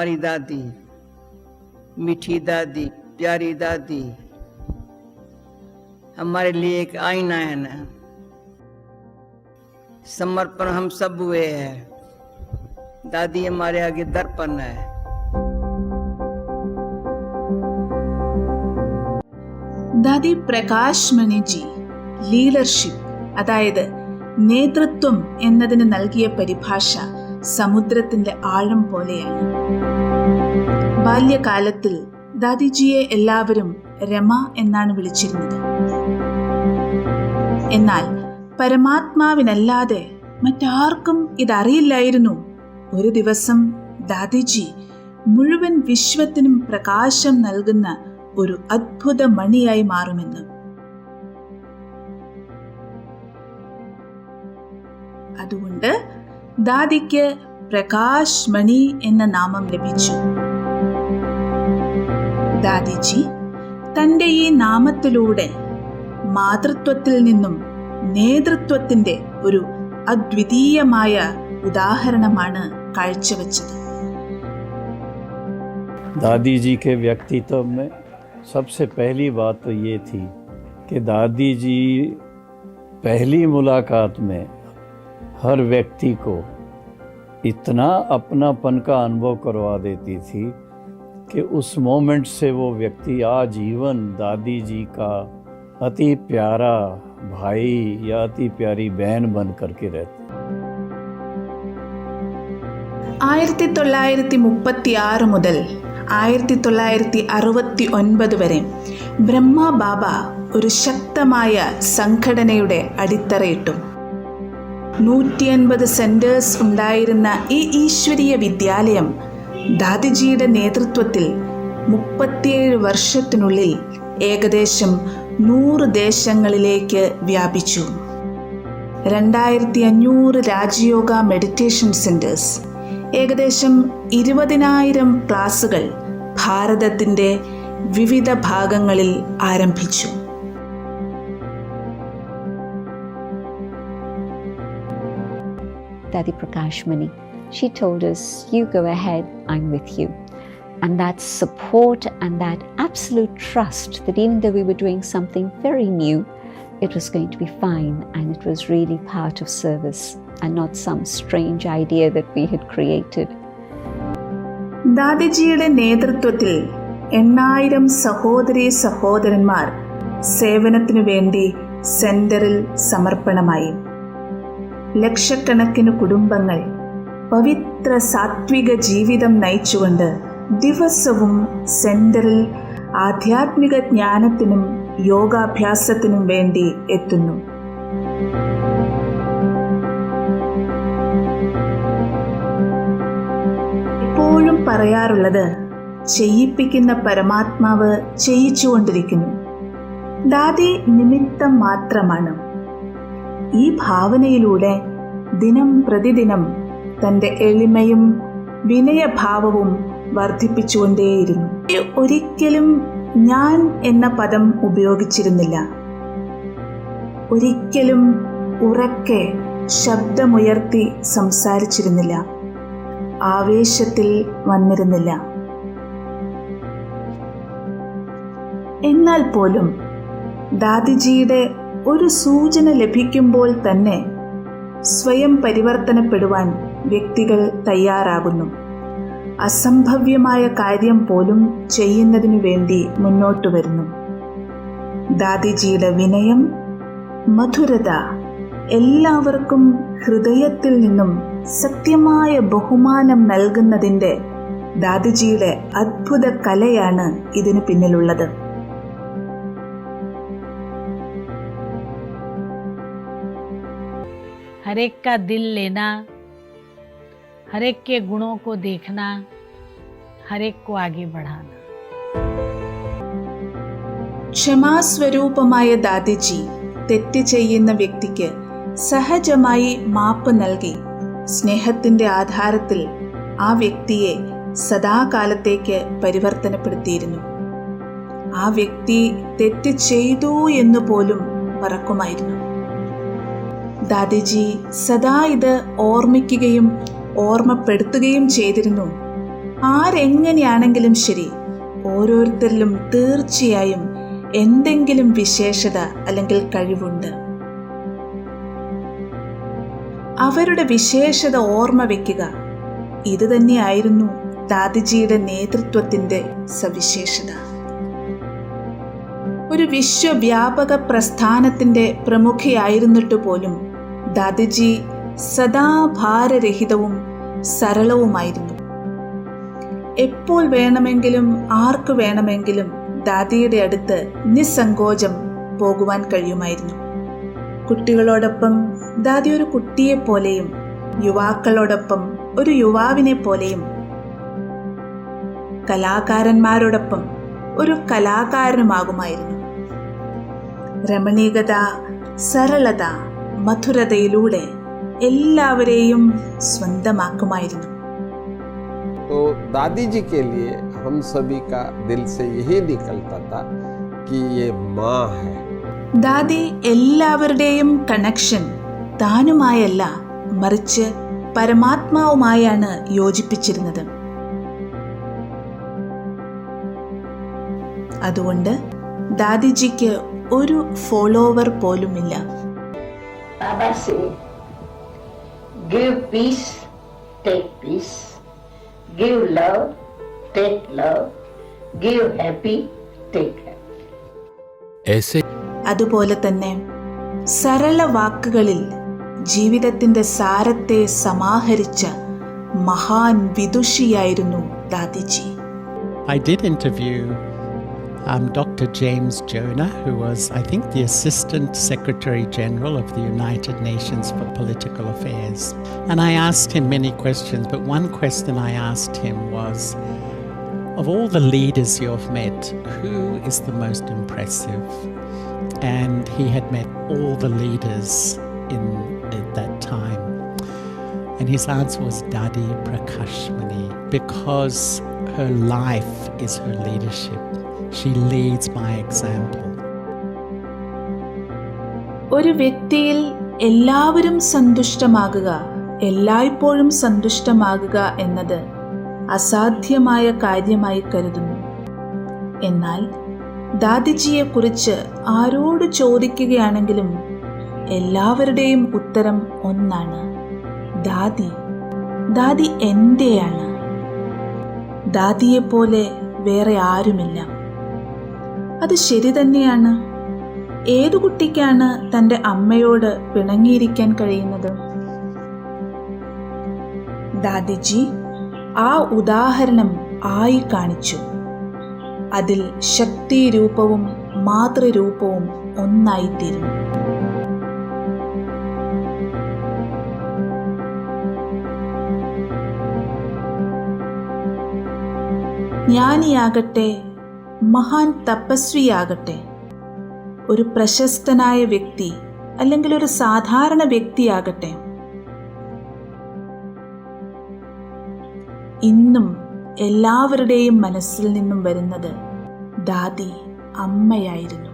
हमारी दादी मीठी दादी प्यारी दादी हमारे लिए एक आईना है ना समर्पण हम सब हुए हैं दादी हमारे आगे दर्पण है ദാദി പ്രകാശ് മണിജി ലീഡർഷിപ്പ് അതായത് നേതൃത്വം എന്നതിന് നൽകിയ പരിഭാഷ സമുദ്രത്തിന്റെ ആഴം പോലെയാണ് ബാല്യകാലത്തിൽ ദാദിജിയെ എല്ലാവരും രമ എന്നാണ് വിളിച്ചിരുന്നത്. എന്നാൽ പരമാത്മാവിനല്ലാതെ മറ്റാർക്കും ഇതറിയില്ലായിരുന്നു. ഒരു ദിവസം ദാദിജി മുഴുവൻ വിശ്വത്തിനും പ്രകാശം നൽകുന്ന ഒരു അത്ഭുത മണിയായി മാറുമെന്ന്. അതുകൊണ്ട് ദാദിക്ക് പ്രകാശ് മണി എന്ന നാമം ലഭിച്ചു ദാദിജി തന്റെ ഈ നാമത്തിലൂടെ മാതൃത്വത്തിൽ നിന്നും നേതൃത്വത്തിന്റെ ഒരു അദ്വിതീയമായ ഉദാഹരണമാണ് കാഴ്ചവെച്ചത് दादी जी के व्यक्तित्व में सबसे पहली बात तो ये थी कि दादी जी पहली मुलाकात में हर व्यक्ति को इतना अपनापन का अनुभव करवा देती थी कि उस मोमेंट से वो व्यक्ति आजीवन दादी जी का अति प्यारा भाई या अति प्यारी बहन बन करके रहते ആയിരത്തി തൊള്ളായിരത്തി മുപ്പത്തി ആറ് മുതൽ ആയിരത്തി തൊള്ളായിരത്തി അറുപത്തി ഒൻപത് വരെ ബ്രഹ്മ ബാബ ഒരു ശക്തമായ സംഘടനയുടെ അടിത്തറയിട്ടു നൂറ്റി അൻപത് സെന്റേഴ്സ് ഉണ്ടായിരുന്ന ഈ ഈശ്വരീയ വിദ്യാലയം ദാദിജിയുടെ നേതൃത്വത്തിൽ മുപ്പത്തിയേഴ് വർഷത്തിനുള്ളിൽ ഏകദേശം നൂറ് ദേശങ്ങളിലേക്ക് വ്യാപിച്ചു. രണ്ടായിരത്തി അഞ്ഞൂറ് രാജയോഗ മെഡിറ്റേഷൻ സെന്റേഴ്സ് ഏകദേശം ഇരുപതിനായിരം ക്ലാസുകൾ ഭാരതത്തിന്റെ വിവിധ ഭാഗങ്ങളിൽ ആരംഭിച്ചു. Daddy Prakashmani. She told us, You go ahead, I'm with you. And that support and that absolute trust that even though we were doing something very new, it was going to be fine and it was really part of service and not some strange idea that we had created. ദാദിജിയുടെ നേതൃത്വത്തിൽ എണ്ണായിരം സഹോദരി സഹോദരന്മാർ സേവനത്തിനു വേണ്ടി സെന്ററിൽ സമർപ്പണമായി ലക്ഷക്കണക്കിന് കുടുംബങ്ങൾ പവിത്ര സാത്വിക ജീവിതം നയിച്ചുകൊണ്ട് ദിവസവും സെന്ററിൽ ആധ്യാത്മിക ജ്ഞാനത്തിനും യോഗാഭ്യാസത്തിനും വേണ്ടി എത്തുന്നു. എപ്പോഴും പറയാറുള്ളത് ചെയ്യിപ്പിക്കുന്ന പരമാത്മാവ് ചെയ്യിച്ചുകൊണ്ടിരിക്കുന്നു. ദാദി നിമിത്തം മാത്രമാണ്. ഈ ഭാവനയിലൂടെ ദിനം പ്രതിദിനം തന്റെ എളിമയും വിനയഭാവവും വർദ്ധിപ്പിച്ചുകൊണ്ടേയിരുന്നു. ഒരിക്കലും ഞാൻ എന്ന പദം ഉപയോഗിച്ചിരുന്നില്ല. ഒരിക്കലും ഉറക്കെ ശബ്ദമുയർത്തി സംസാരിച്ചിരുന്നില്ല. ആവേശത്തിൽ വന്നിരുന്നില്ല. എന്നാൽ പോലും ദാദിജിയുടെ ഒരു സൂചന ലഭിക്കുമ്പോൾ തന്നെ സ്വയം പരിവർത്തനപ്പെടുവാൻ വ്യക്തികൾ തയ്യാറാകുന്നു. അസംഭവ്യമായ കാര്യം പോലും ചെയ്യുന്നതിനു വേണ്ടി മുന്നോട്ട് വരുന്നു. ദാദിജിയുടെ വിനയം മധുരത എല്ലാവർക്കും ഹൃദയത്തിൽ നിന്നും സത്യമായ ബഹുമാനം നൽകുന്നതിന്റെ ദാദിജിയുടെ അത്ഭുത കലയാണ് ഇതിന് പിന്നിലുള്ളത്. हर एक का दिल लेना हर एक के गुणों को देखना हर एक को आगे बढ़ाना ക്ഷമാസ്വരൂപമായ ദാദിജി തെറ്റ് ചെയ്യുന്ന വ്യക്തിക്ക് സഹജമായി മാപ്പ് നൽകി സ്നേഹത്തിന്റെ ആധാരത്തിൽ ആ വ്യക്തിയെ സദാകാലത്തേക്ക് പരിവർത്തനപ്പെടുത്തിയിരുന്നു ആ വ്യക്തി തെറ്റ് ചെയ്തു എന്ന് പോലും മറക്കുമായിരുന്നു ദാദിജി സദാ ഇത് ഓർമ്മിക്കുകയും ഓർമ്മപ്പെടുത്തുകയും ചെയ്തിരുന്നു. ആരെങ്ങനെയാണെങ്കിലും ശരി ഓരോരുത്തരിലും തീർച്ചയായും എന്തെങ്കിലും വിശേഷത അല്ലെങ്കിൽ കഴിവുണ്ട്. അവരുടെ വിശേഷത ഓർമ്മ വയ്ക്കുക ഇത് തന്നെയായിരുന്നു ദാദിജിയുടെ നേതൃത്വത്തിന്റെ സവിശേഷത. ഒരു വിശ്വവ്യാപക പ്രസ്ഥാനത്തിന്റെ പ്രമുഖയായിരുന്നിട്ട് പോലും ദാദിജി സദാ ഭാരരഹിതവും സരളവുമായിരുന്നു. എപ്പോൾ വേണമെങ്കിലും ആർക്ക് വേണമെങ്കിലും ദാദിയുടെ അടുത്ത് നിസ്സങ്കോചം പോകുവാൻ കഴിയുമായിരുന്നു. കുട്ടികളോടൊപ്പം ദാദി ഒരു കുട്ടിയെ പോലെയും യുവാക്കളോടൊപ്പം ഒരു യുവാവിനെ പോലെയും കലാകാരന്മാരോടൊപ്പം ഒരു കലാകാരനുമാകുമായിരുന്നു. രമണീകത സരളത മധുരതയിലൂടെ എല്ലാവരെയും സ്വന്തമാക്കുമായിരുന്നു तो दादी जी के लिए हम सभी का दिल से यही निकलता था कि ये माँ है ദാദി എല്ലാവരുടെയും കണക്ഷൻ താനുമായല്ല മറിച്ച് പരമാത്മാവുമായാണ് യോജിപ്പിച്ചിരുന്നത് അതുകൊണ്ട് ദാദിജിക്ക് ഒരു ഫോളോവർ പോലുമില്ല Baba say, give peace, take peace. Give love, take love. Give happy, take happy. ऐसे അതുപോലെ തന്നെ സരള വാക്കുകളിൽ ജീവിതത്തിന്റെ സാരത്തെ സമാഹരിച്ച മഹാൻ വിദുഷിയായിരുന്നു Dadiji I did interview Dr. James Jonah, who was, I think, the Assistant Secretary General of the United Nations for Political Affairs. And I asked him many questions, but one question I asked him was Of all the leaders you have met, who is the most impressive? And he had met all the leaders in at that time. And his answer was Dadi Prakashmani because her life is her leadership. She leads by example. ഒരു വ്യക്തിയിൽ എല്ലാവരും സന്തുഷ്ടമാകുക എല്ലായ്പ്പോഴും സന്തുഷ്ടമാകുക എന്നത് അസാധ്യമായ കാര്യമായി കരുതുന്നു. എന്നാൽ ദാദിജിയെക്കുറിച്ച് ആരോട് ചോദിക്കുകയാണെങ്കിലും എല്ലാവരുടെയും ഉത്തരം ഒന്നാണ് ദാദി. ദാദി എന്റെയാണ് ദാദിയെപ്പോലെ വേറെ ആരുമില്ല. അത് ശരി തന്നെയാണ്. ഏതു കുട്ടിക്കാണ് തന്റെ അമ്മയോട് പിണങ്ങിയിരിക്കാൻ കഴിയുന്നത്? ദാദിജി ആ ഉദാഹരണം ആയി കാണിച്ചു. അതിൽ ശക്തിരൂപവും മാതൃരൂപവും ഒന്നായിത്തീരുന്നു. ജ്ഞാനിയാകട്ടെ മഹാൻ തപസ്വിയാകട്ടെ. ഒരു പ്രശസ്തനായ വ്യക്തി അല്ലെങ്കിൽ ഒരു സാധാരണ വ്യക്തിയാകട്ടെ. ഇന്നും എല്ലാവരുടെയും മനസ്സിൽ നിന്നും വരുന്നത് ദാദി അമ്മയായിരുന്നു.